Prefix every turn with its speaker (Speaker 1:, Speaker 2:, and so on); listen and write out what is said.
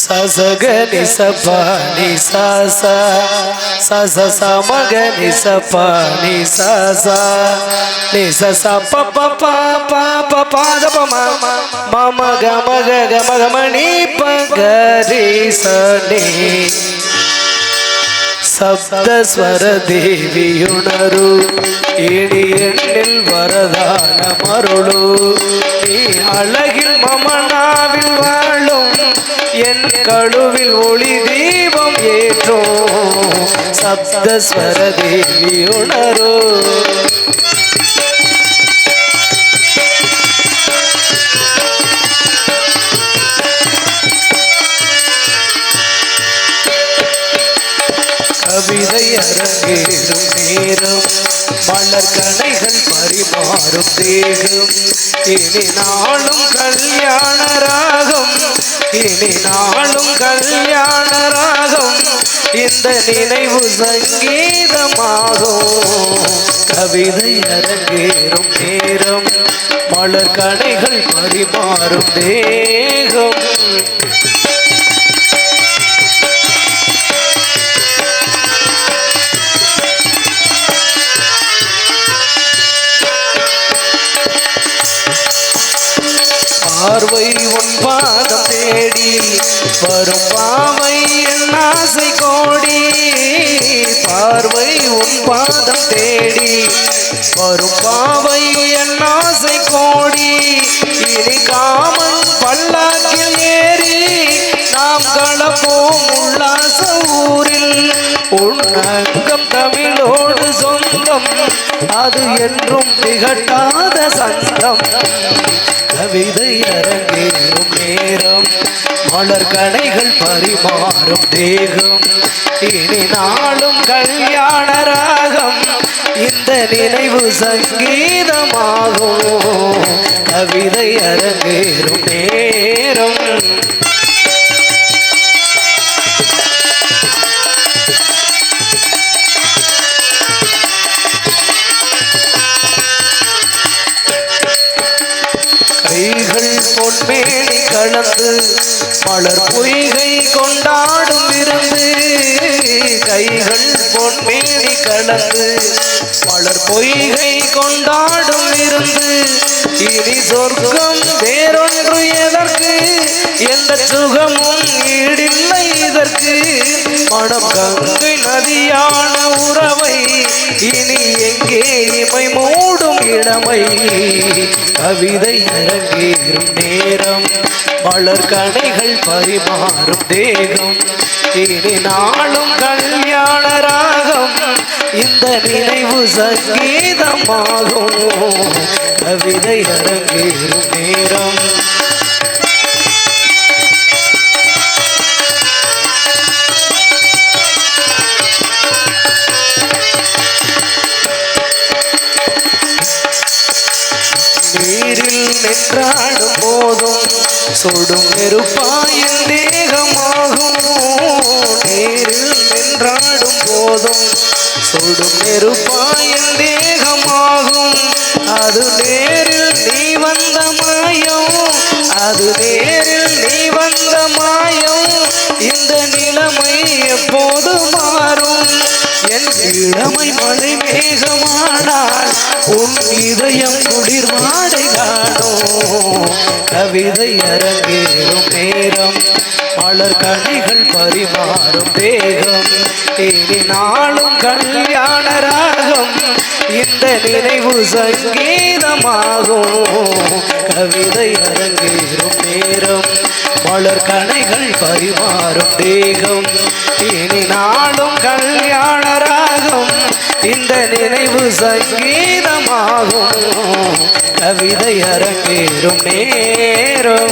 Speaker 1: சசக நிசப நிசச சச சமக நிசப நிசச நிசச ப ப ப ப ப பாத ப ம மம கம க கம கம நீ ப க ரீ ச நீ சப்தஸ்வர தேவியுணரு இனி எண்ணில் வரதான மருளு நீ அழகில் மமனாவில் வாழும் என் கழுவில் ஒளி தீபம் ஏற்றும் சப்தஸ்வர தேவி கவிதை அரங்கேறும் நேரம் மலர் கணைகள் பரிமாறும் தேகம். இனி நாளும் கல்யாண ராகம் இனி நாளும் கல்யாண ராகம் இந்த நினைவு சங்கீதமாகும். கவிதை அரங்கேறும் நேரம் மலர் கடைகள் பரிமாறும் தேகம். பார்வை உன் பாதம் தேடி வரும் பாவை என் ஆசை கோடி. பார்வை உன் பாதம் தேடி வரும் பாவை என் ஆசை கோடி. இனி காமன் பல்லாக்கில் ஏறி நாம் கலப்போம் உல்லாச ஊரில். உன்னங்கம் தமிழோடு சொந்தம் அது என்றும் திகட்டாத சங்கம் கவிதை அரங்கேறும் நேரம் மலர் கடைகள் பரிமாறும் தேகம். இனி நாளும் கல்யாண ராகம் இந்த நினைவு சங்கீதமாகும். கவிதை அரங்கேறும் நேரம். கைகள் பொன்மேனி கலந்து மலர் பொய்கை கொண்டாடும் இருந்து கைகள் பொன்மேனி கலந்து மலர் பொய்கை கொண்டாடும் இருந்து இனி சொர்க்கம் வேறொன்று எதற்கு? எந்த சுகமும் ஈடில்லை இதற்கு. மனம் கங்கை நதியான உறவை இனி எங்கே இமை மூடும் இளமை கவிதை அரங்கேறும் நேரம் மலர் கடைகள் பரிமாறும் தேகம். இனி நாளும் கல்யாண ராகம் இந்த நினைவு சங்கீதமாகும். கவிதை அரங்கேறும் நேரம் நின்றாடும் போதும். சுடும் நெருப்பாயின் தேகமாகும். நேரில் நின்றாடும் போதும். சுடும் நெருப்பாயின் தேகமாகும். அது நேரில் நீ வந்த மாயம். அது நேரில் நீ வந்த மாயம். இந்த நிலைமை எப்போது மாறும்? என் இளமை மழை மேகமானால் உன் இதயம் குளிர் மாடை காணும் கவிதை அரங்கேறும் நேரம் மலர் கனிகள் பரிமாறும் தேகம் இனி நாளும் கல்யாணரா இந்த நினைவு சங்கீதமாகும். கவிதை அரங்கேறும் நேரம் மலர் கணைகள் பரிமாறும் தேகம் இனி நாளும் கல்யாணராகும். இந்த நினைவு சங்கீதமாகும். கவிதை அரங்கேறும் நேரம்.